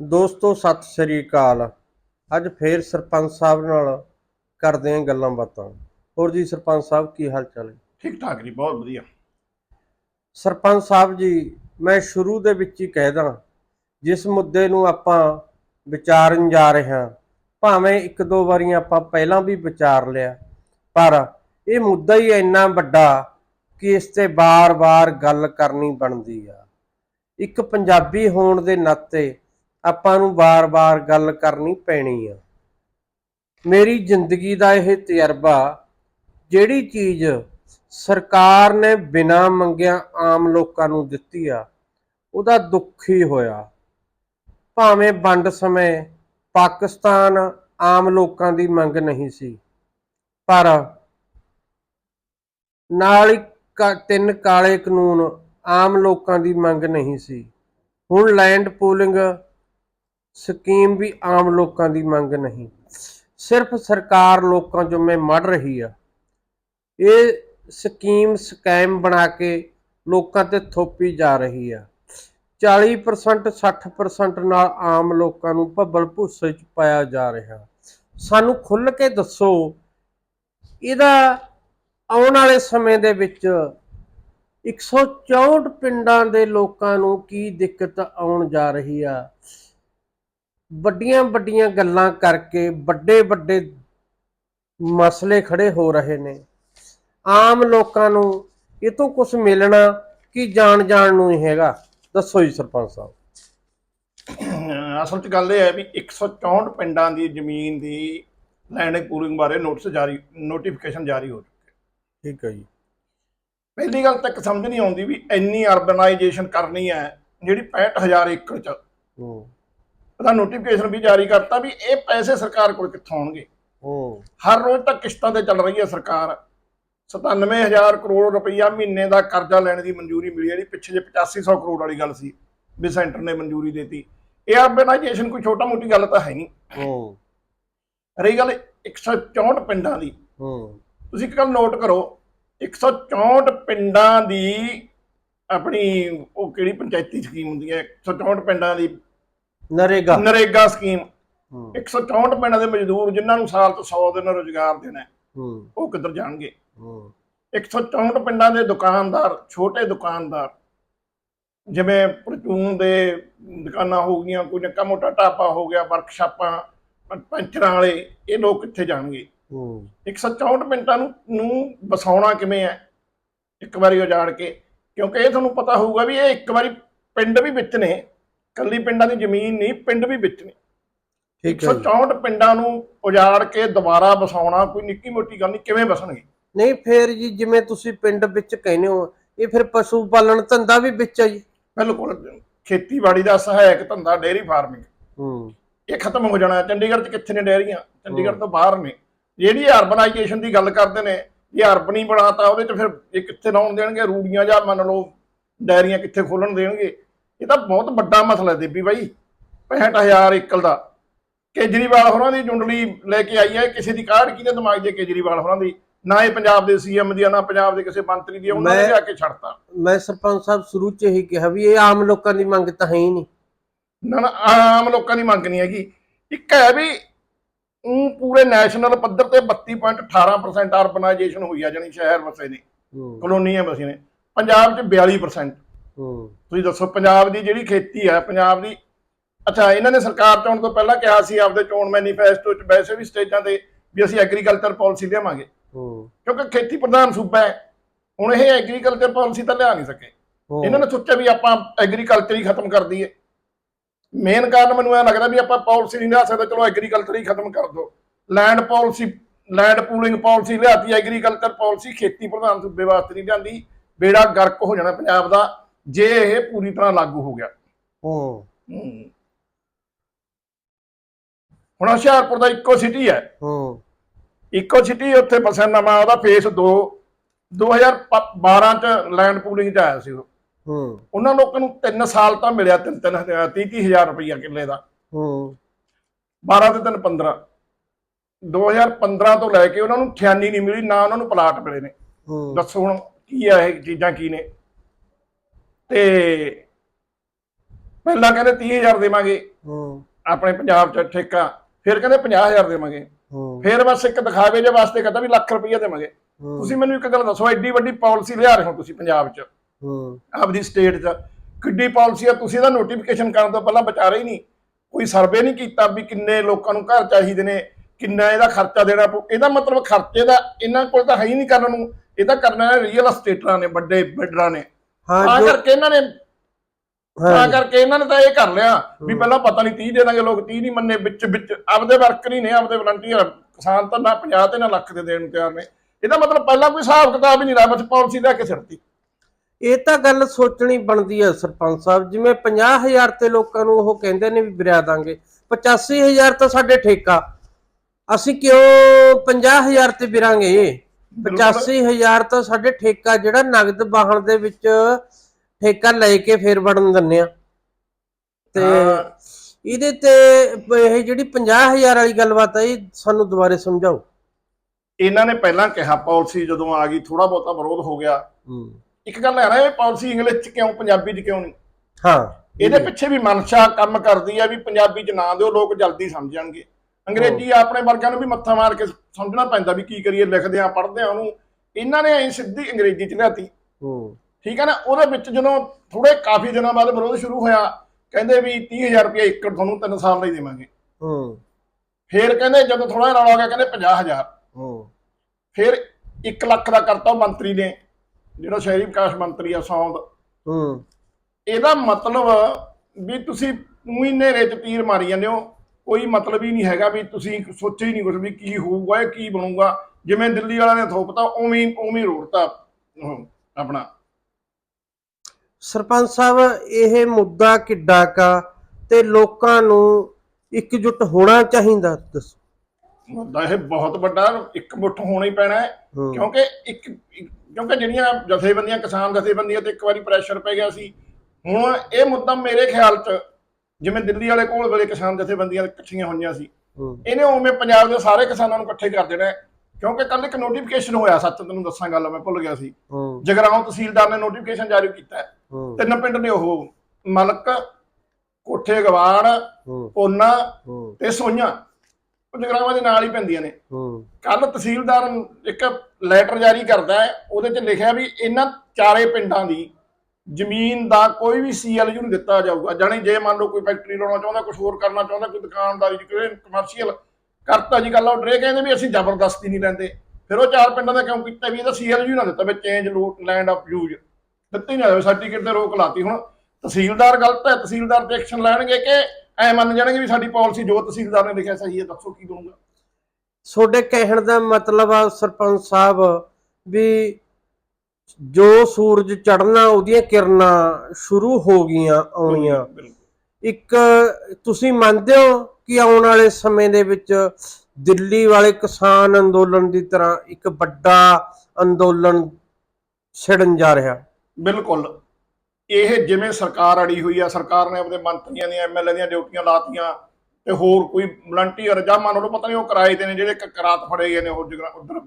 ਦੋਸਤੋ ਸਤਿ ਸ੍ਰੀ ਅਕਾਲ। ਅੱਜ ਫੇਰ ਸਰਪੰਚ ਸਾਹਿਬ ਨਾਲ ਕਰਦੇ ਆਂ ਗੱਲਾਂ ਬਾਤਾਂ। ਹੋਰ ਜੀ ਸਰਪੰਚ ਸਾਹਿਬ ਕੀ ਹਾਲ ਚਾਲ ਹੈ? ਠੀਕ ਠਾਕ ਜੀ ਬਹੁਤ ਵਧੀਆ। ਸਰਪੰਚ ਸਾਹਿਬ ਜੀ ਮੈਂ ਸ਼ੁਰੂ ਦੇ ਵਿੱਚ ਹੀ ਕਹਿਦਾ ਜਿਸ ਮੁੱਦੇ ਨੂੰ ਆਪਾਂ ਵਿਚਾਰਨ ਜਾ ਰਹੇ ਹਾਂ ਭਾਵੇਂ ਇੱਕ ਦੋ ਵਾਰੀ ਆਪਾਂ ਪਹਿਲਾਂ ਵੀ ਵਿਚਾਰ ਲਿਆ ਪਰ ਇਹ ਮੁੱਦਾ ਹੀ ਇੰਨਾ ਵੱਡਾ ਕਿ ਇਸ ਤੇ ਬਾਰ-ਬਾਰ ਗੱਲ ਕਰਨੀ ਬਣਦੀ ਆ। ਇੱਕ ਪੰਜਾਬੀ ਹੋਣ ਦੇ ਨਾਤੇ ਆਪਾਂ ਨੂੰ ਵਾਰ ਵਾਰ ਗੱਲ ਕਰਨੀ ਪੈਣੀ ਆ। ਮੇਰੀ ਜ਼ਿੰਦਗੀ ਦਾ ਇਹ ਤਜਰਬਾ, ਜਿਹੜੀ ਚੀਜ਼ ਸਰਕਾਰ ਨੇ ਬਿਨਾਂ ਮੰਗਿਆ ਆਮ ਲੋਕਾਂ ਨੂੰ ਦਿੱਤੀ ਆ, ਉਹਦਾ ਦੁੱਖ ਹੀ ਹੋਇਆ। ਭਾਵੇਂ ਵੰਡ ਸਮੇਂ ਪਾਕਿਸਤਾਨ ਆਮ ਲੋਕਾਂ ਦੀ ਮੰਗ ਨਹੀਂ ਸੀ, ਪਰ ਨਾਲ ਹੀ ਤਿੰਨ ਕਾਲੇ ਕਾਨੂੰਨ ਆਮ ਲੋਕਾਂ ਦੀ ਮੰਗ ਨਹੀਂ ਸੀ। ਹੁਣ ਲੈਂਡ ਪੂਲਿੰਗ ਸਕੀਮ ਵੀ ਆਮ ਲੋਕਾਂ ਦੀ ਮੰਗ ਨਹੀਂ। ਸਿਰਫ ਸਰਕਾਰ ਲੋਕਾਂ ਜੁਮੇ ਮੜ ਰਹੀ ਆ। ਇਹ ਸਕੀਮ, ਸਕੈਮ ਬਣਾ ਕੇ ਲੋਕਾਂ ਤੇ ਥੋਪੀ ਜਾ ਰਹੀ ਆ। 40% 60% ਨਾਲ ਆਮ ਲੋਕਾਂ ਨੂੰ ਭੱਬਲ ਭੁੱਸੇ ਚ ਪਾਇਆ ਜਾ ਰਿਹਾ। ਸਾਨੂੰ ਖੁੱਲ ਕੇ ਦੱਸੋ, ਇਹਦਾ ਆਉਣ ਵਾਲੇ ਸਮੇਂ ਦੇ ਵਿੱਚ 164 ਪਿੰਡਾਂ ਦੇ ਲੋਕਾਂ ਨੂੰ ਕੀ ਦਿੱਕਤ ਆਉਣ ਜਾ ਰਹੀ ਆ? ਵੱਡੀਆਂ ਵੱਡੀਆਂ ਗੱਲਾਂ ਕਰਕੇ ਵੱਡੇ ਵੱਡੇ ਮਸਲੇ ਖੜੇ ਹੋ ਰਹੇ ਨੇ। ਆਮ ਲੋਕਾਂ ਨੂੰ ਇਹ ਤੋਂ ਕੁਝ ਮਿਲਣਾ ਕਿ ਜਾਣ ਜਾਣ ਨੂੰ ਹੀ ਹੈਗਾ। ਦੱਸੋ ਜੀ ਸਰਪੰਚ ਸਾਹਿਬ। ਅਸਲ 'ਚ ਗੱਲ ਇਹ ਹੈ ਵੀ 164 ਪਿੰਡਾਂ ਦੀ ਜ਼ਮੀਨ ਦੀ ਲੈਂਡ ਪੂਲਿੰਗ ਬਾਰੇ ਨੋਟਿਸ ਜਾਰੀ ਨੋਟੀਫਿਕੇਸ਼ਨ ਜਾਰੀ ਹੋ ਚੁੱਕੀ ਠੀਕ ਹੈ ਜੀ। ਪਹਿਲੀ ਗੱਲ ਤਾਂ ਇੱਕ ਸਮਝ ਨਹੀਂ ਆਉਂਦੀ ਵੀ ਇੰਨੀ ਅਰਬਨਾਈਜੇਸ਼ਨ ਕਰਨੀ ਹੈ ਜਿਹੜੀ 65000 ਏਕੜ 'ਚ ਹੂੰ। ਉਹਦਾ ਨੋਟੀਫਿਕੇਸ਼ਨ ਵੀ ਜਾਰੀ ਕਰਤਾ ਵੀ ਇਹ ਪੈਸੇ ਸਰਕਾਰ ਕੋਲ ਕਿੱਥੋਂ ਆਉਣਗੇ? ਹੂੰ ਹਰ ਰੋਜ਼ ਤਾਂ ਕਿਸ਼ਤਾਂ ਤੇ ਚੱਲ ਰਹੀ ਹੈ ਸਰਕਾਰ। 97000 ਕਰੋੜ ਰੁਪਈਆ ਮਹੀਨੇ ਦਾ ਕਰਜ਼ਾ ਲੈਣ ਦੀ ਮਨਜ਼ੂਰੀ ਮਿਲੀ ਹੈ ਜਿਹੜੀ ਪਿੱਛੇ ਜੇ 8500 ਕਰੋੜ ਵਾਲੀ ਗੱਲ ਸੀ ਵੀ ਸੈਂਟਰ ਨੇ ਮਨਜ਼ੂਰੀ ਦਿੱਤੀ। ਇਹ ਅਰਬਨਾਈਜੇਸ਼ਨ ਕੋਈ ਛੋਟਾ ਮੋਟੀ ਗੱਲ ਤਾਂ ਹੈ ਨਹੀਂ। ਹੂੰ ਰਹੀ ਗੱਲ 164 ਪਿੰਡਾਂ ਦੀ। ਹੂੰ ਤੁਸੀਂ ਇੱਕ ਗੱਲ ਨੋਟ ਕਰੋ 164 ਪਿੰਡਾਂ ਦੀ ਆਪਣੀ ਉਹ ਕਿਹੜੀ ਪੰਚਾਇਤੀ ਸਕੀਮ ਹੁੰਦੀ ਹੈ? 164 ਪਿੰਡਾਂ ਦੀ ਨਰੇਗਾ। ਨਰੇਗਾ ਸਕੀਮ। ਹੂੰ। 164 ਪਿੰਡਾਂ ਦੇ ਮਜ਼ਦੂਰ ਜਿਨ੍ਹਾਂ ਨੂੰ ਸਾਲ ਤੋਂ 100 ਦਿਨ ਰੋਜ਼ਗਾਰ ਦੇਣਾ ਹੈ, ਹੂੰ। ਉਹ ਕਿੱਧਰ ਜਾਣਗੇ? ਹੂੰ। 164 ਪਿੰਡਾਂ ਦੇ ਦੁਕਾਨਦਾਰ ਛੋਟੇ ਦੁਕਾਨਦਾਰ ਜਿਵੇਂ ਪਰਚੂਨ ਦੇ ਦੁਕਾਨਾਂ ਹੋ ਗਈਆਂ ਕੋਈ ਨਿੱਕਾ ਮੋਟਾ ਢਾਬਾ ਹੋ ਗਿਆ ਵਰਕਸ਼ਾਪਾਂ ਪ- ਪੈਂਚਰਾਂ ਵਾਲੇ ਇਹ ਲੋਕ ਕਿੱਥੇ ਜਾਣਗੇ? ਹੂੰ। 164 ਪਿੰਡਾਂ ਨੂੰ ਨੂੰ ਵਸਾਉਣਾ ਕਿਵੇਂ ਹੈ? ਇੱਕ ਵਾਰੀ ਉਜਾੜ ਕੇ ਕਿਉਂਕਿ ਇਹ ਤੁਹਾਨੂੰ ਪਤਾ ਹੋਊਗਾ ਵੀ ਇਹ ਇੱਕ ਵਾਰੀ ਪਿੰਡ ਵੀ ਵਿੱਚ ਨੇ ਕੱਲੀ ਪਿੰਡਾਂ ਦੀ ਜ਼ਮੀਨ ਨਹੀਂ ਪਿੰਡ ਵੀ ਵਿੱਚ ਨੇ ਠੀਕ ਹੈ ਜੀ। 164 ਪਿੰਡਾਂ ਨੂੰ ਉਜਾੜ ਕੇ ਦੁਬਾਰਾ ਵਸਾਉਣਾ ਕੋਈ ਨਿੱਕੀ ਮੋਟੀ ਗੱਲ ਨਹੀਂ ਕਿਵੇਂ ਵਸਣਗੇ? ਨਹੀਂ ਫੇਰ ਜੀ ਜਿਵੇਂ ਤੁਸੀਂ ਪਿੰਡ ਵਿੱਚ ਕਹਿੰਦੇ ਹੋ ਇਹ ਫਿਰ ਪਸ਼ੂ ਪਾਲਣ ਧੰਦਾ ਵੀ ਵਿੱਚ ਹੈ ਜੀ। ਬਿਲਕੁਲ ਖੇਤੀਬਾੜੀ ਦਾ ਸਹਾਇਕ ਧੰਦਾ ਡੇਅਰੀ ਫਾਰਮਿੰਗ। ਹੂੰ। ਇਹ ਖਤਮ ਹੋ ਜਾਣਾ। ਚੰਡੀਗੜ੍ਹ 'ਚ ਕਿੱਥੇ ਨੇ ਡੇਅਰੀਆਂ? ਚੰਡੀਗੜ੍ਹ ਤੋਂ ਬਾਹਰ ਨੇ। ਜਿਹੜੀ ਅਰਬਨਾਈਜੇਸ਼ਨ ਦੀ ਗੱਲ ਕਰਦੇ ਨੇ ਜੇ ਅਰਬਨ ਹੀ ਬਣਾਤਾ ਉਹਦੇ 'ਚ ਫਿਰ ਇਹ ਕਿੱਥੇ ਲਾਉਣ ਦੇਣਗੇ? ਰੂੜੀਆਂ ਜਾਂ ਮੰਨ ਲਓ ਡੈਰੀਆਂ ਕਿੱਥੇ ਖੋਲਣ ਦੇਣਗੇ? ਇਹ ਤਾਂ ਬਹੁਤ ਵੱਡਾ ਮਸਲਾ ਹੈ ਦੇਬੀ ਬਾਈ। 65000 ਏਕੜ ਦਾ। ਕੇਜਰੀਵਾਲ ਹੋਰਾਂ ਦੀ ਜੁੰਡਲੀ ਲੈ ਕੇ ਆਈ ਹੈ। ਕਿਸੇ ਦੀ ਕਾਢ ਕਿਹਦੇ ਦਿਮਾਗ 'ਚ ਹੈ ਕੇਜਰੀਵਾਲ ਹੋਰਾਂ ਦੀ? ਨਾ ਇਹ ਪੰਜਾਬ ਦੇ ਸੀਐਮ ਦੀ ਨਾ ਪੰਜਾਬ ਦੇ ਕਿਸੇ ਮੰਤਰੀ ਦੀ ਉਹਨਾਂ ਨੇ ਲਿਆ ਕੇ ਛੱਡਤਾ। ਮੈਂ ਸਰਪੰਚ ਸਾਹਿਬ ਸ਼ੁਰੂ ਚ ਇਹੀ ਕਿਹਾ ਵੀ ਇਹ ਆਮ ਲੋਕਾਂ ਦੀ ਮੰਗ ਤਾਂ ਹੈ ਹੀ ਨਹੀਂ। ਨਾ ਨਾ ਆਮ ਲੋਕਾਂ ਦੀ ਮੰਗ ਨਹੀਂ ਹੈਗੀ। ਇੱਕ ਹੈ ਵੀ ਊਂ ਪੂਰੇ ਨੈਸ਼ਨਲ ਪੱਧਰ ਤੇ 32.18% ਅਰਬਨਾਈਜੇਸ਼ਨ ਹੋਈ ਆ ਜਾਨੀ ਸ਼ਹਿਰ ਵਸੇ ਨੇ। ਹੂੰ। ਕਲੋਨੀਆਂ ਵਸੇ ਨੇ। ਪੰਜਾਬ 'ਚ 42% ਹੂੰ। ਤੁਸੀਂ ਦੱਸੋ ਪੰਜਾਬ ਦੀ ਜਿਹੜੀ ਖੇਤੀ ਹੈ ਪੰਜਾਬ ਦੀ ਅੱਛਾ ਇਹਨਾਂ ਨੇ ਸਰਕਾਰ ਚੋਣ ਤੋਂ ਪਹਿਲਾਂ ਕਿਹਾ ਸੀ ਆਪਦੇ ਚੋਣ ਮੈਨੀਫੈਸਟੋ 'ਚ ਵੈਸੇ ਵੀ ਸਟੇਜਾਂ ਤੇ ਵੀ ਅਸੀਂ ਐਗਰੀਕਲਚਰ ਪਾਲਿਸੀ ਲਿਆਵਾਂਗੇ ਹੂੰ। ਕਿਉਂਕਿ ਖੇਤੀ ਪ੍ਰਧਾਨ ਸੂਬਾ ਹੈ। ਹੁਣ ਇਹ ਐਗਰੀਕਲਚਰ ਪਾਲਿਸੀ ਤਾਂ ਲਿਆ ਨਹੀਂ ਸਕੇ। ਇਹਨਾਂ ਨੇ ਸੋਚਿਆ ਵੀ ਆਪਾਂ ਐਗਰੀਕਲਚਰ ਹੀ ਖਤਮ ਕਰ ਦਈਏ। ਮੇਨ ਕਾਰਨ ਮੈਨੂੰ ਇਹ ਲੱਗਦਾ ਵੀ ਆਪਾਂ ਪਾਲਿਸੀ ਨਹੀਂ ਲਿਆ ਸਕਦੇ ਚਲੋ ਐਗਰੀਕਲਚਰ ਹੀ ਖਤਮ ਕਰ ਦਿਓ land policy land pooling policy ਲਿਆਤੀ agriculture policy ਖੇਤੀ ਪ੍ਰਧਾਨ ਸੂਬੇ ਵਾਸਤੇ ਨਹੀਂ ਲਿਆਂਦੀ। ਬੇੜਾ ਗਰਕ ਹੋ ਜਾਣਾ ਪੰਜਾਬ ਦਾ। ਜੇ ਇਹ ਪੂਰੀ ਤਰ੍ਹਾਂ ਲਾਗੂ ਹੋ ਗਿਆ। ਹੂੰ। ਹੂੰ। ਹੁਣ ਹੁਸ਼ਿਆਰਪੁਰ ਦਾ ਇੱਕੋ ਸਿਟੀ ਹੈ। ਹੂੰ। ਇੱਕੋ ਸਿਟੀ ਉੱਥੇ ਨਵਾਂ ਉਹਦਾ ਫੇਸ 2 2012 ਚ ਲੈਂਡ ਪੂਲਿੰਗ ਚ ਆਇਆ ਸੀ ਉਹ। ਹੂੰ। ਉਹਨਾਂ ਲੋਕਾਂ ਨੂੰ 3 ਸਾਲ ਤਾਂ ਮਿਲਿਆ 3 3 30 ਹਜ਼ਾਰ ਰੁਪਈਆ ਕਿੱਲੇ ਦਾ। ਹੂੰ। 12 ਤੇ 3 15 2015 ਤੋਂ ਲੈ ਕੇ ਉਹਨਾਂ ਨੂੰ 98 ਨਹੀਂ ਮਿਲੀ ਨਾ ਉਹਨਾਂ ਨੂੰ ਪਲਾਟ ਮਿਲੇ ਨੇ। ਹੂੰ। ਦੱਸੋ ਹੁਣ ਕੀ ਆ ਇਹ ਚੀਜ਼ਾਂ ਕੀ ਨੇ? ਤੇ ਪਹਿਲਾਂ ਕਹਿੰਦੇ 30000 ਦੇਵਾਂਗੇ। ਹੂੰ। ਆਪਣੇ ਪੰਜਾਬ 'ਚ ਠੇਕਾ ਫਿਰ ਕਹਿੰਦੇ 50000 ਦੇਵਾਂਗੇ। ਹੂੰ। ਫਿਰ ਬਸ ਇੱਕ ਦਿਖਾਵੇ ਜੇ ਵਾਸਤੇ ਕਹਿੰਦਾ ਵੀ ਲੱਖ ਰੁਪਈਆ ਦੇਵਾਂਗੇ। ਤੁਸੀਂ ਮੈਨੂੰ ਇੱਕ ਗੱਲ ਦੱਸੋ ਐਡੀ ਵੱਡੀ ਪਾਲਿਸੀ ਲਿਆ ਰਹੇ ਹੋ ਤੁਸੀਂ ਪੰਜਾਬ 'ਚ? ਹੂੰ। ਆਪਦੀ ਸਟੇਟ 'ਚ। ਕਿੱਡੀ ਪਾਲਿਸੀ ਆ ਤੁਸੀਂ ਇਹਦਾ ਨੋਟੀਫਿਕੇਸ਼ਨ ਕਰਨ ਤੋਂ ਪਹਿਲਾਂ ਵਿਚਾਰੇ ਹੀ ਨਹੀਂ। ਕੋਈ ਸਰਵੇ ਨਹੀਂ ਕੀਤਾ ਵੀ ਕਿੰਨੇ ਲੋਕਾਂ ਨੂੰ ਘਰ ਚਾਹੀਦੇ ਨੇ ਕਿੰਨਾ ਇਹਦਾ ਖਰਚਾ ਦੇਣਾ ਪਊ। ਇਹਦਾ ਮਤਲਬ ਖਰਚੇ ਦਾ ਇਹਨਾਂ ਕੋਲ ਤਾਂ ਹੈ ਹੀ ਨਹੀਂ ਕਰਨ ਨੂੰ। ਇਹ ਤਾਂ ਕਰਨਾ ਹੈ ਰੀਅਲ ਅਸਟੇਟਰਾਂ ਨੇ ਵੱਡੇ ਬਿਲਡਰਾਂ ਨੇ। ਹਾਂ ਤਾਂ ਜੋ ਕਰਕੇ ਇਹਨਾਂ ਨੇ ਤਾਂ ਹਾਂ। ਕਰਕੇ ਇਹਨਾਂ ਨੇ ਤਾਂ ਇਹ ਕਰ ਲਿਆ ਵੀ ਪਹਿਲਾਂ ਪਤਾ ਨਹੀਂ 30 ਦੇ ਦਾਂਗੇ ਲੋਕ 30 ਨਹੀਂ ਮੰਨੇ ਵਿੱਚ ਵਿੱਚ ਆਪਦੇ ਵਰਕਰ ਹੀ ਨੇ ਆਪਦੇ ਵਲੰਟੀਅਰ ਕਿਸਾਨ ਤਾਂ ਨਾ 50 ਤੇ ਨਾ ਲੱਖ ਦੇ ਦੇਣ ਨੂੰ ਤਿਆਰ ਨੇ। ਇਹਦਾ ਮਤਲਬ ਪਹਿਲਾਂ ਕੋਈ ਹਿਸਾਬ ਕਿਤਾਬ ਹੀ ਨਹੀਂ ਰਿਹਾ ਬਸ ਪਾਲਿਸੀ ਲੈ ਕੇ ਛੱਡਤੀ। ਇਹ ਤਾਂ ਗੱਲ ਸੋਚਣੀ ਬਣਦੀ ਹੈ ਸਰਪੰਚ ਸਾਹਿਬ ਜਿਵੇਂ 50000 ਤੇ ਲੋਕਾਂ ਨੂੰ ਉਹ ਕਹਿੰਦੇ ਨੇ ਵੀ ਬਿਰਿਆ ਦਾਂਗੇ 85000 ਤਾਂ ਸਾਡੇ ਠੇਕਾ। ਅਸੀਂ ਕਿਉਂ 50000 ਤੇ ਬਿਰਾਂਗੇ 85000 ਤਾਂ ਸਾਡੇ ਠੇਕਾ ਜਿਹੜਾ ਨਗਦ ਵਾਹਣ ਦੇ ਵਿੱਚ ਠੇਕਾ ਲੈ ਕੇ ਫੇਰ ਵੜਨ ਦਿੰਨੇ ਆ। ਤੇ। ਇਹਦੇ ਤੇ ਇਹ ਜਿਹੜੀ 50000 ਵਾਲੀ ਗੱਲਬਾਤ ਹੈ ਇਹ ਸਾਨੂੰ ਦੁਬਾਰੇ ਸਮਝਾਓ। ਇਹਨਾਂ ਨੇ ਪਹਿਲਾਂ ਕਿਹਾ ਪਾਲਿਸੀ ਜਦੋਂ ਆ ਗਈ ਥੋੜਾ ਬਹੁਤਾ ਵਿਰੋਧ ਹੋ ਗਿਆ। ਇੱਕ ਗੱਲ ਹੈ ਨਾ ਇਹ ਪਾਲਿਸੀ ਇੰਗਲਿਸ਼ ਚ ਕਿਉਂ ਪੰਜਾਬੀ ਚ ਕਿਉਂ ਨਹੀਂ? ਹਾਂ। ਇਹਦੇ ਪਿੱਛੇ ਵੀ ਮਨਸ਼ਾ ਕੰਮ ਕਰਦੀ ਆ ਵੀ ਪੰਜਾਬੀ ਚ ਨਾ ਦਿਓ ਲੋਕ ਜਲਦੀ ਸਮਝ ਜਾਣਗੇ। ਅੰਗਰੇਜ਼ੀ ਆਪਣੇ ਵਰਗਿਆਂ ਨੂੰ ਵੀ ਮੱਥਾ ਮਾਰ ਕੇ ਸਮਝਣਾ ਪੈਂਦਾ ਵੀ ਕੀ ਕਰੀਏ ਲਿਖਦੇ ਆ ਪੜ੍ਹਦੇ ਆ ਉਹਨੂੰ। ਇਹਨਾਂ ਨੇ ਐ ਸਿੱਧੀ ਅੰਗਰੇਜ਼ੀ ਚ ਲਿਆਤੀ। ਹੂੰ ਠੀਕ ਹੈ ਨਾ? ਉਹਦੇ ਵਿੱਚ ਜਦੋਂ ਥੋੜੇ ਕਾਫੀ ਦਿਨਾਂ ਬਾਅਦ ਵਿਰੋਧ ਸ਼ੁਰੂ ਹੋਇਆ ਕਹਿੰਦੇ ਵੀ 30000 ਰੁਪਏ ਏਕੜ ਤੁਹਾਨੂੰ 3 ਸਾਲ ਲਈ ਦੇਵਾਂਗੇ। ਹੂੰ ਫੇਰ ਕਹਿੰਦੇ ਜਦੋਂ ਥੋੜਾ ਰੌਲਾ ਗਿਆ ਕਹਿੰਦੇ 50000 ਹੂੰ ਫਿਰ 1 ਲੱਖ ਦਾ ਕਰਤਾ ਉਹ ਮੰਤਰੀ ਨੇ ਜਿਹੜਾ ਸ਼ਹਿਰੀ ਵਿਕਾਸ ਮੰਤਰੀ ਆ ਸੌਂਦ। ਹੂੰ ਇਹਦਾ ਮਤਲਬ ਵੀ ਤੁਸੀਂ ਊਂ ਹੀ ਨੇਰੇ ਚ ਤੀਰ ਮਾਰੀ ਜਾਂਦੇ ਹੋ। ਕੋਈ ਮਤਲਬ ਹੀ ਨਹੀਂ ਹੈਗਾ ਵੀ ਤੁਸੀਂ ਸੋਚਿਆ ਹੀ ਨਹੀਂ ਕੁਝ ਵੀ ਕੀ ਹੋਊਗਾ ਇਹ ਕੀ ਬਣੂਗਾ। ਜਿਵੇਂ ਦਿੱਲੀ ਵਾਲਿਆਂ ਨੇ ਥੋਪਤਾ ਉਵੇਂ ਉਵੇਂ ਰੋੜਤਾ ਆਪਣਾ। ਸਰਪੰਚ ਸਾਹਿਬ ਇਹ ਮੁੱਦਾ ਕਿੱਡਾ ਕਾ ਤੇ ਲੋਕਾਂ ਨੂੰ ਇਕਜੁੱਟ ਹੋਣਾ ਚਾਹੀਦਾ ਦੱਸੋ। ਮੁੱਦਾ ਇਹ ਬਹੁਤ ਵੱਡਾ ਇੱਕ ਮੁੱਠ ਹੋਣਾ ਹੀ ਪੈਣਾ ਹੈ। ਕਿਉਂਕਿ ਇੱਕ- ਕਿਉਂਕਿ ਜਿਹੜੀਆਂ ਜਥੇਬੰਦੀਆਂ ਕਿਸਾਨ ਜਥੇਬੰਦੀਆਂ ਤੇ ਇੱਕ ਵਾਰੀ ਪ੍ਰੈਸ਼ਰ ਪੈ ਗਿਆ ਸੀ ਹੁਣ ਇਹ ਮੁੱਦਾ ਮੇਰੇ ਖਿਆਲ 'ਚ ਜਿਵੇਂ ਦਿੱਲੀ ਵਾਲੇ ਕੋਲ ਵੇਲੇ ਕਿਸਾਨ ਜਥੇਬੰਦੀਆਂ ਇਕੱਠੀਆਂ ਹੋਈਆਂ ਸੀ ਇਹਨੇ ਉਵੇਂ ਪੰਜਾਬ ਦੇ ਸਾਰੇ ਕਿਸਾਨਾਂ ਨੂੰ ਇਕੱਠੇ ਕਰ ਦੇਣਾ। ਕਿਉਂਕਿ ਕੱਲ ਇੱਕ ਨੋਟੀਫਿਕੇਸ਼ਨ ਹੋਇਆ ਸੱਚ ਤੈਨੂੰ ਦੱਸਾਂ ਗੱਲ ਮੈਂ ਭੁੱਲ ਗਿਆ ਸੀ। ਜਗਰਾਉਂ ਤਹਿਸੀਲਦਾਰ ਨੇ ਨੋਟੀਫਿਕੇਸ਼ਨ ਜਾਰੀ ਕੀਤਾ ਤਿੰਨ ਪਿੰਡ ਨੇ ਉਹ ਮਲਕ ਕੋਠੇ ਗਵਾੜ ਹੂੰ। ਪੋਨਾ ਤੇ ਸੋਈਆਂ। ਉਹ ਜਗਰਾਵਾਂ ਦੇ ਨਾਲ ਹੀ ਪੈਂਦੀਆਂ ਨੇ। ਕੱਲ ਤਹਿਸੀਲਦਾਰ ਇੱਕ ਲੈਟਰ ਜਾਰੀ ਕਰਦਾ ਹੈ ਉਹਦੇ 'ਚ ਲਿਖਿਆ ਵੀ ਇਹਨਾਂ ਚਾਰੇ ਪਿੰਡਾਂ ਦੀ ਜ਼ਮੀਨ ਦਾ ਕੋਈ ਵੀ ਸੀਐਲਯੂ ਨਹੀਂ ਦਿੱਤਾ ਜਾਊਗਾ। ਜਾਣੀ ਜੇ ਮੰਨ ਲਓ ਕੋਈ ਫੈਕਟਰੀ ਲਾਉਣਾ ਚਾਹੁੰਦਾ ਕੁਝ ਹੋਰ ਕਰਨਾ ਚਾਹੁੰਦਾ, ਕੋਈ ਦੁਕਾਨਦਾਰੀ ਕੋਈ ਕਮਰਸ਼ੀਅਲ ਕਰਤਾ ਜੀ ਗੱਲ ਆਰਡਰ ਇਹ ਕਹਿੰਦੇ ਵੀ ਅਸੀਂ ਜ਼ਬਰਦਸਤੀ ਨਹੀਂ ਲੈਂਦੇ। ਫਿਰ ਉਹ ਚਾਰ ਪਿੰਡਾਂ ਦਾ ਕਿਉਂ ਕੀਤਾ ਵੀ ਇਹਦਾ ਸੀਐਲਯੂ ਨਾ ਦਿੱਤਾ ਵੀ ਚੇਂਜ ਲੂਟ ਲੈਂਡ ਆਫ ਯੂਜ਼ ਦਿੱਤੀ ਨਾ ਜਾਵੇ ਸਰਟੀਫਿਕੇਟ ਤੇ ਰੋਕ ਲਾਤੀ। ਹੁਣ ਤਹਿਸੀਲਦਾਰ ਗਲਤ ਹੈ, ਤਹਿਸੀਲਦਾਰ ਤੇ ਐਕਸ਼ਨ ਲੈਣਗੇ ਕਿ ਐ ਮੰਨ ਜਾਣਗੇ ਵੀ ਸਾਡੀ ਪਾਲਿਸੀ ਜੋ ਤਹਿਸੀਲਦਾਰ ਨੇ ਲਿਖਿਆ ਸਹੀ ਹੈ, ਦੱਸੋ ਕੀ ਬਣੂਗਾ ਤੁਹਾਡੇ ਕਹਿਣ ਦਾ ਮਤਲਬ ਆ ਸਰਪੰਚ ਸਾਹਿਬ ਵੀ ਜੋ ਸੂਰਜ ਚੜ੍ਹਨਾ ਉਹਦੀਆਂ ਕਿਰਨਾਂ ਸ਼ੁਰੂ ਹੋ ਗਈਆਂ ਆਉਣੀਆਂ। ਇੱਕ ਤੁਸੀਂ ਮੰਨਦੇ ਹੋ ਕਿ ਆਉਣ ਵਾਲੇ ਸਮੇਂ ਦੇ ਵਿੱਚ ਦਿੱਲੀ ਵਾਲੇ ਕਿਸਾਨ ਅੰਦੋਲਨ ਦੀ ਤਰ੍ਹਾਂ ਇੱਕ ਵੱਡਾ ਅੰਦੋਲਨ ਛਿੜਨ ਜਾ ਰਿਹਾ? ਬਿਲਕੁਲ। ਇਹ ਜਿਵੇਂ ਸਰਕਾਰ ਅੜੀ ਹੋਈ ਆ ਸਰਕਾਰ ਨੇ ਆਪਣੇ ਮੰਤਰੀਆਂ ਦੀਆਂ ਐਮਐਲਏ ਦੀਆਂ ਡਿਊਟੀਆਂ ਲਾਤੀਆਂ ਤੇ ਹੋਰ ਕੋਈ ਵਲੰਟੀਅਰ ਜਾਂ ਮੰਨ ਲਓ ਪਤਾ ਨਹੀਂ ਉਹ ਕਿਰਾਏ ਦੇ ਨੇ ਜਿਹੜੇ ਕਰਾਤ ਫੜੇ ਗਏ ਨੇ ਉਹ ਉਧਰ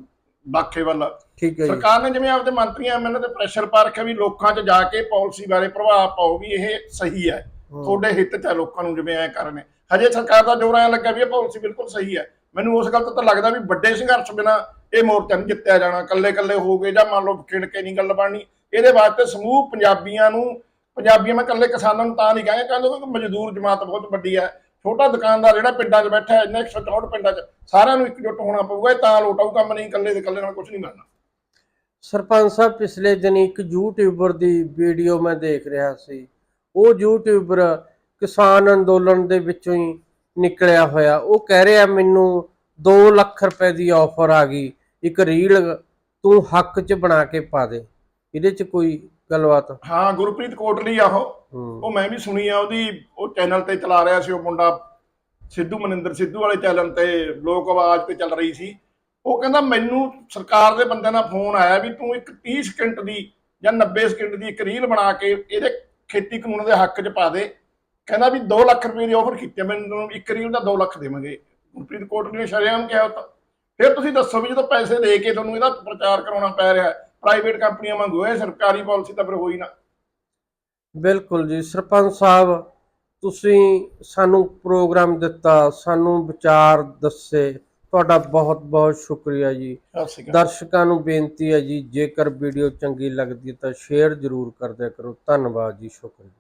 ਬਾਖੇ ਵੱਲ। ਠੀਕ ਹੈ ਜੀ। ਸਰਕਾਰ ਨੇ ਜਿਵੇਂ ਆਪਦੇ ਮੰਤਰੀਆਂ ਐਮਐਲਏ ਤੇ ਪ੍ਰੈਸ਼ਰ ਪਾ ਰੱਖਿਆ ਵੀ ਲੋਕਾਂ 'ਚ ਜਾ ਕੇ ਪਾਲਿਸੀ ਬਾਰੇ ਪ੍ਰਭਾਵ ਪਾਓ ਵੀ ਇਹ ਸਹੀ ਹੈ। ਤੁਹਾਡੇ ਹਿੱਤ 'ਚ ਹੈ ਲੋਕਾਂ ਨੂੰ ਜਿਵੇਂ ਐ ਕਰਨੇ ਹਜੇ ਸਰਕਾਰ ਦਾ ਜੋਰ ਐ ਲੱਗਾ ਵੀ ਇਹ ਪਾਲਿਸੀ ਬਿਲਕੁਲ ਸਹੀ ਹੈ। ਮੈਨੂੰ ਉਸ ਗੱਲ ਤੋਂ ਤਾਂ ਲੱਗਦਾ ਵੀ ਵੱਡੇ ਸੰਘਰਸ਼ ਬਿਨਾ ਇਹ ਮੋਰਚਾ ਨਹੀਂ ਜਿੱਤਿਆ ਜਾਣਾ। ਕੱਲੇ ਕੱਲੇ ਹੋ ਗਏ ਜਾਂ ਮੰਨ ਲਓ ਖਿੜ ਕੇ ਨਹੀਂ ਗੱਲ ਬਣਨੀ। ਇਹਦੇ ਵਾਸਤੇ ਸਮੂਹ ਪੰਜਾਬੀਆਂ ਨੂੰ ਪੰਜਾਬੀਆਂ ਮੈਂ ਕੱਲੇ ਕਿਸਾਨਾਂ ਨੂੰ ਤਾਂ ਨਹੀਂ ਕਹਿੰਦਾ ਕਹਿੰਦੇ ਕਿ ਮਜ਼ਦੂਰ ਜਮਾਤ ਬਹੁਤ ਵੱਡੀ ਹੈ। ਛੋਟਾ ਦੁਕਾਨਦਾਰ ਜਿਹੜਾ ਪਿੰਡਾਂ 'ਚ ਬੈਠਾ ਹੈ ਇੰਨੇ 164 ਪਿੰਡਾਂ 'ਚ ਸਾਰਿਆਂ ਨੂੰ ਇਕਜੁੱਟ ਹੋਣਾ ਪਊਗਾ ਇਹ ਤਾਂ ਲੋਟਾਊ ਕੰਮ ਨਹੀਂ ਕੱਲੇ ਦੇ ਕੱਲੇ ਨਾਲ ਕੁਝ ਨਹੀਂ ਬਣਨਾ। ਸਰਪੰਚ ਸਾਹਿਬ ਪਿਛਲੇ ਦਿਨ ਇੱਕ ਯੂਟਿਊਬਰ ਦੀ ਵੀਡੀਓ ਮੈਂ ਦੇਖ ਰਿਹਾ ਸੀ। ਉਹ ਯੂਟਿਊਬਰ ਕਿਸਾਨ ਅੰਦੋਲਨ ਦੇ ਵਿੱਚੋਂ ਹੀ ਨਿਕਲਿਆ ਹੋਇਆ। ਉਹ ਕਹਿ ਰਿਹਾ ਮੈਨੂੰ 2 ਲੱਖ ਰੁਪਏ ਦੀ ਆਫਰ ਆ ਗਈ। ਇੱਕ ਰੀਲ ਤੂੰ ਹੱਕ 'ਚ ਬਣਾ ਕੇ ਪਾ ਦੇ। ਇਹਦੇ 'ਚ ਕੋਈ ਗੱਲਬਾਤ? ਹਾਂ ਗੁਰਪ੍ਰੀਤ ਕੋਟਲੀ ਆ ਉਹ ਮੈਂ ਵੀ ਸੁਣੀ ਆ, ਉਹਦੀ ਉਹ ਚੈਨਲ ਤੇ ਚਲਾ ਰਿਹਾ ਸੀ ਉਹ ਮੁੰਡਾ, ਸਿੱਧੂ ਮਨਿੰਦਰ ਸਿੱਧੂ ਵਾਲੇ ਚੈਨਲ ਤੇ ਲੋਕ ਆਵਾਜ਼ ਤੇ ਚੱਲ ਰਹੀ ਸੀ। ਉਹ ਕਹਿੰਦਾ, ਮੈਨੂੰ ਸਰਕਾਰ ਦੇ ਬੰਦਿਆਂ ਦਾ ਫੋਨ ਆਇਆ ਵੀ ਤੂੰ ਇੱਕ 30 ਸਕਿੰਟ ਦੀ ਜਾਂ 90 ਸਕਿੰਟ ਦੀ ਇੱਕ ਰੀਲ ਬਣਾ ਕੇ ਇਹਦੇ ਖੇਤੀ ਕਾਨੂੰਨ ਦੇ ਹੱਕ 'ਚ ਪਾ ਦੇ। ਕਹਿੰਦਾ ਵੀ 2 ਲੱਖ ਰੁਪਏ ਦੀ ਆਫਰ ਕੀਤੀ ਮੈਨੂੰ ਇੱਕ ਰੀਲ ਦਾ 2 ਲੱਖ ਦੇਵਾਂਗੇ। ਗੁਰਪ੍ਰੀਤ ਕੋਟ ਨੇ ਸ਼ਰੇਆਮ ਕਿਹਾ ਉਹ ਫਿਰ ਤੁਸੀਂ ਦੱਸੋ ਵੀ ਜਦੋਂ ਪੈਸੇ ਦੇ ਕੇ ਤੁਹਾਨੂੰ ਇਹਦਾ ਪ੍ਰਚਾਰ ਕਰਾਉਣਾ ਪੈ ਰਿਹਾ ਪ੍ਰਾਈਵੇਟ ਕੰਪਨੀਆਂ ਵਾਂਗੂ, ਇਹ ਸਰਕਾਰੀ ਪਾਲਿਸੀ ਤਾਂ ਫਿਰ ਹੋਈ ਨਾ। ਬਿਲਕੁਲ ਜੀ। ਸਰਪੰਚ ਸਾਹਿਬ ਤੁਸੀਂ ਸਾਨੂੰ ਪ੍ਰੋਗਰਾਮ ਦਿੱਤਾ ਸਾਨੂੰ ਵਿਚਾਰ ਦੱਸੇ। ਤੁਹਾਡਾ ਬਹੁਤ ਬਹੁਤ ਸ਼ੁਕਰੀਆ ਜੀ। ਸਤਿ ਸ਼੍ਰੀ ਅਕਾਲ। ਦਰਸ਼ਕਾਂ ਨੂੰ ਬੇਨਤੀ ਹੈ ਜੀ ਜੇਕਰ ਵੀਡੀਓ ਚੰਗੀ ਲੱਗਦੀ ਹੈ ਤਾਂ ਸ਼ੇਅਰ ਜ਼ਰੂਰ ਕਰ ਦਿਆ ਕਰੋ। ਧੰਨਵਾਦ ਜੀ ਸ਼ੁਕਰੀਆ।